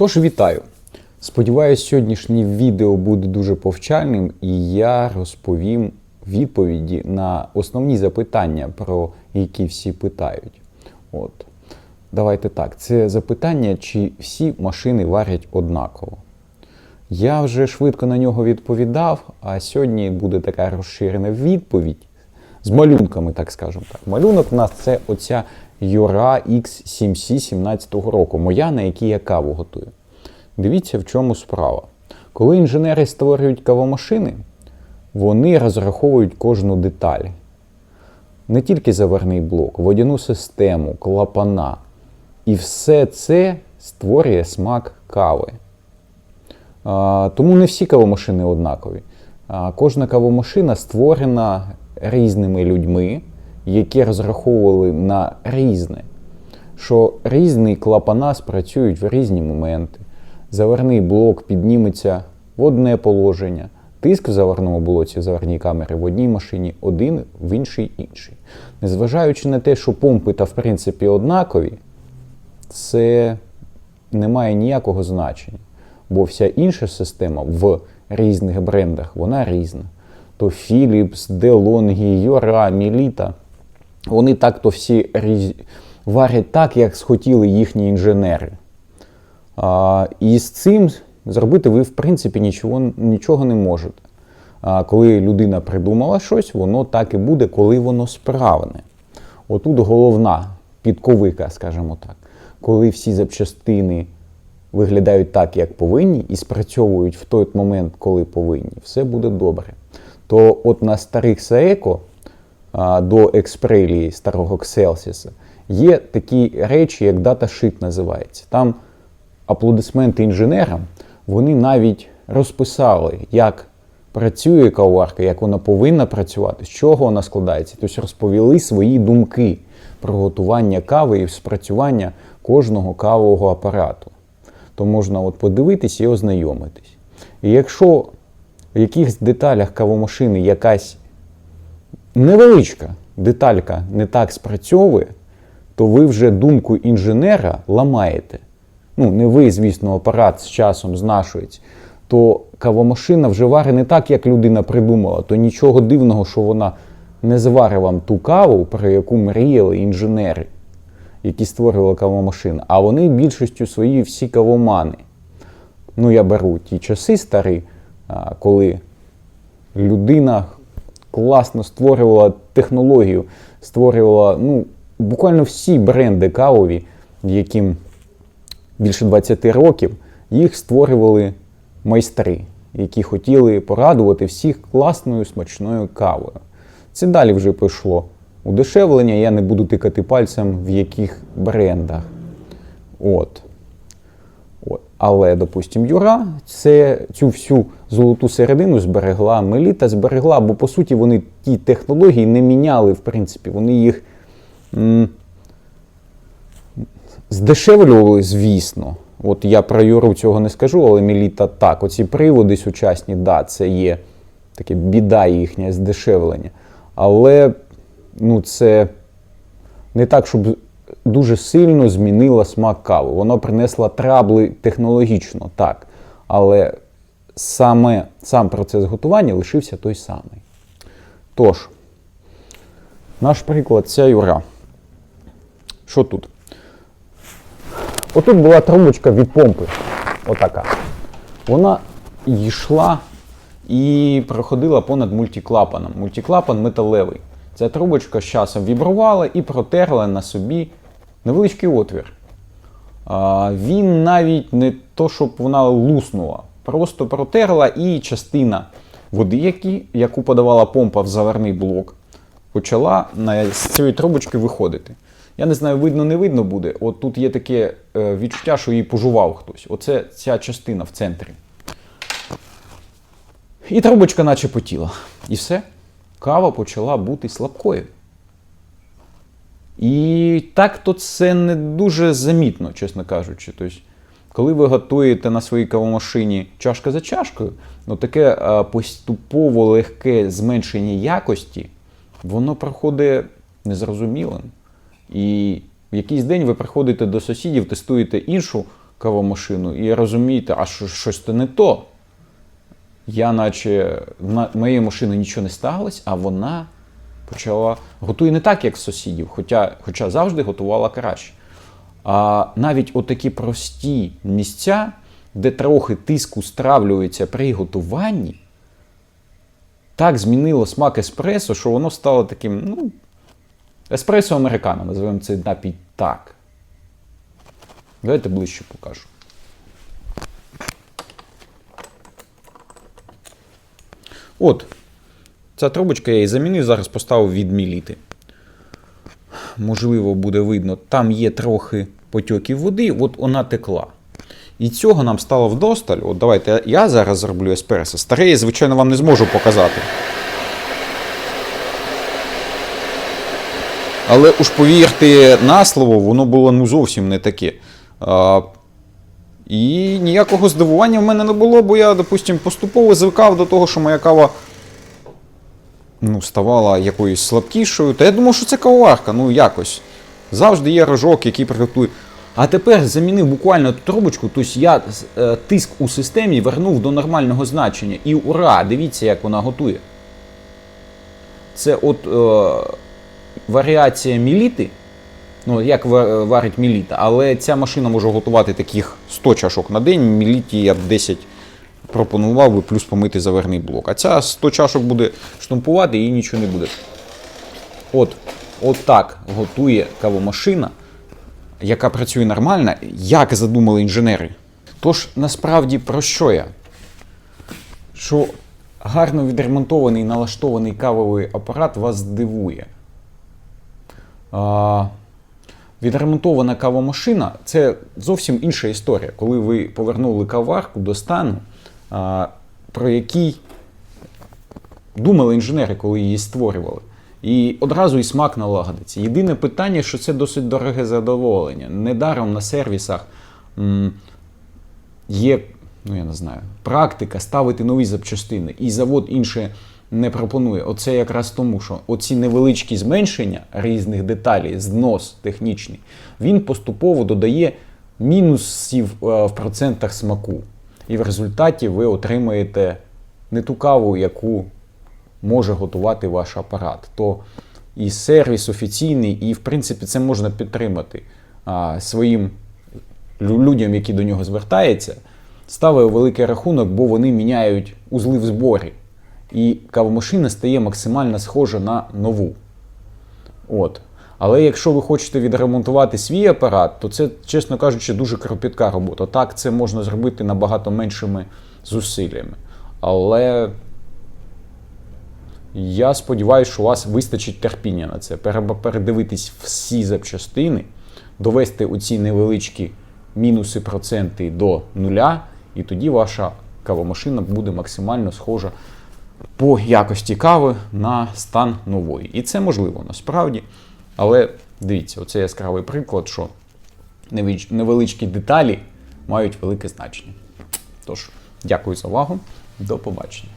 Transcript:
Тож вітаю! Сподіваюсь, сьогоднішнє відео буде дуже повчальним, і я розповім відповіді на основні запитання, про які всі питають. От. Давайте так. Це запитання, чи всі машини варять однаково. Я вже швидко на нього відповідав, а сьогодні буде така розширена відповідь з малюнками, так скажемо так. Малюнок у нас це оця Юра X7C 17 року, моя, на якій я каву готую. Дивіться, в чому справа. Коли інженери створюють кавомашини, вони розраховують кожну деталь. Не тільки заварний блок, водяну систему, клапана. І все це створює смак кави. А, Тому не всі кавомашини однакові. А, Кожна кавомашина створена різними людьми, які розраховували на різне, що різні клапана спрацюють в різні моменти. Заварний блок підніметься в одне положення. Тиск в заварному блоці в заварній камері в одній машині один, в іншій інший. Незважаючи на те, що помпи та в принципі однакові, це не має ніякого значення. Бо вся інша система в різних брендах, вона різна. То Philips, DeLonghi, Yora, Melita, вони так-то всі різ... варять так, як схотіли їхні інженери. А, і з цим зробити ви, в принципі, нічого, нічого не можете. А, коли людина придумала щось, воно так і буде, коли воно справне. Отут головна підковика, скажімо так, коли всі запчастини виглядають так, як повинні, і спрацьовують в той момент, коли повинні, все буде добре. То от на старих Саеко а, до експрелії старого Кселсіса є такі речі, як дата-шит називається. Там аплодисменти інженерам, вони навіть розписали, як працює кавоварка, як вона повинна працювати, з чого вона складається. Тобто розповіли свої думки про готування кави і спрацювання кожного кавового апарату. То можна от подивитись і ознайомитись. І якщо в якихось деталях кавомашини якась невеличка деталька не так спрацьовує, то ви вже думку інженера ламаєте. Ну, не ви, звісно, апарат з часом знашується, то кавомашина вже варить не так, як людина придумала, то нічого дивного, що вона не зварить вам ту каву, про яку мріяли інженери, які створювали кавомашину, а вони більшістю свої всі кавомани. Ну, я беру ті часи старі, коли людина класно створювала технологію, створювала ну, буквально всі бренди кавові, яким більше 20 років, їх створювали майстри, які хотіли порадувати всіх класною смачною кавою. Це далі вже пішло удешевлення, я не буду тикати пальцем в яких брендах. От. Але, допустимо, Юра це цю всю золоту середину зберегла, Меліта зберегла, бо по суті вони ті технології не міняли, в принципі, вони їх м, здешевлювали, звісно. От я про Юру цього не скажу, але Меліта так. Оці приводи сучасні, да, це є таке біда їхнє здешевлення. Але ну, це не так, щоб дуже сильно змінила смак кави. Воно принесло трабли технологічно, так. Але саме сам процес готування лишився той самий. Тож, наш приклад ця юра. Що тут? Отут була трубочка від помпи. Отака. Вона йшла і проходила понад мультиклапаном. Мультиклапан металевий. Ця трубочка з часом вібрувала і протерла на собі невеличкий отвір. Він навіть не то, щоб вона луснула, просто протерла і частина води, яку подавала помпа в заварний блок, почала з цієї трубочки виходити. Я не знаю, видно, не видно буде. От тут є таке е, відчуття, що її пожував хтось. Оце ця частина в центрі. І трубочка наче потіла. І все. Кава почала бути слабкою. І так то це не дуже замітно, чесно кажучи. Тобто, коли ви готуєте на своїй кавомашині чашка за чашкою, ну таке поступово легке зменшення якості, воно проходить незрозумілим. І в якийсь день ви приходите до сусідів, тестуєте іншу кавомашину і розумієте, а що, щось то не то. Я, наче на моєї машини нічого не сталося, а вона почала готує не так, як сусідів, хоча, хоча завжди готувала краще. А навіть отакі прості місця, де трохи тиску стравлюється при готуванні, так змінило смак еспресо, що воно стало таким, ну, еспресо американо, називаємо цей напій так. Давайте ближче покажу. От, ця трубочка я її замінив, зараз поставив відміліти. Можливо, буде видно, там є трохи потьоків води, от вона текла. І цього нам стало вдосталь. От давайте я зараз зроблю еспресо. Старе я, звичайно, вам не зможу показати. Але уж повірте на слово, воно було ну зовсім не таке. А, і ніякого здивування в мене не було, бо я, допустим, поступово звикав до того, що моя кава ну, ставала якоюсь слабкішою. Та я думав, що це кавоварка, ну якось. Завжди є рожок, який приготує. А тепер замінив буквально трубочку, тобто я е, тиск у системі вернув до нормального значення. І ура! Дивіться, як вона готує. Це от е, варіація міліти. Ну, як варить міліта, але ця машина може готувати таких 100 чашок на день. Міліті я б 10 пропонував би, плюс помити заверний блок. А ця 100 чашок буде штампувати і нічого не буде. От, от так готує кавомашина, яка працює нормально, як задумали інженери. Тож, насправді, про що я? Що гарно відремонтований налаштований кавовий апарат вас здивує. А, відремонтована кавомашина це зовсім інша історія, коли ви повернули каварку до стану, про який думали інженери, коли її створювали. І одразу і смак налагодиться. Єдине питання, що це досить дороге задоволення. Недаром на сервісах є, ну я не знаю, практика ставити нові запчастини, і завод інше не пропонує. Оце якраз тому, що оці невеличкі зменшення різних деталей, знос технічний, він поступово додає мінусів е, в процентах смаку. І в результаті ви отримаєте не ту каву, яку може готувати ваш апарат. То і сервіс офіційний, і в принципі це можна підтримати а, своїм людям, які до нього звертаються, ставить великий рахунок, бо вони міняють узли в зборі. І кавомашина стає максимально схожа на нову. От. Але якщо ви хочете відремонтувати свій апарат, то це, чесно кажучи, дуже кропітка робота. Так, це можна зробити набагато меншими зусиллями. Але я сподіваюся, що у вас вистачить терпіння на це. Пере- Передивитись всі запчастини, довести оці невеличкі мінуси проценти до нуля, і тоді ваша кавомашина буде максимально схожа по якості кави на стан нової. І це можливо насправді. Але дивіться, оце яскравий приклад, що невелич- невеличкі деталі мають велике значення. Тож, дякую за увагу. До побачення.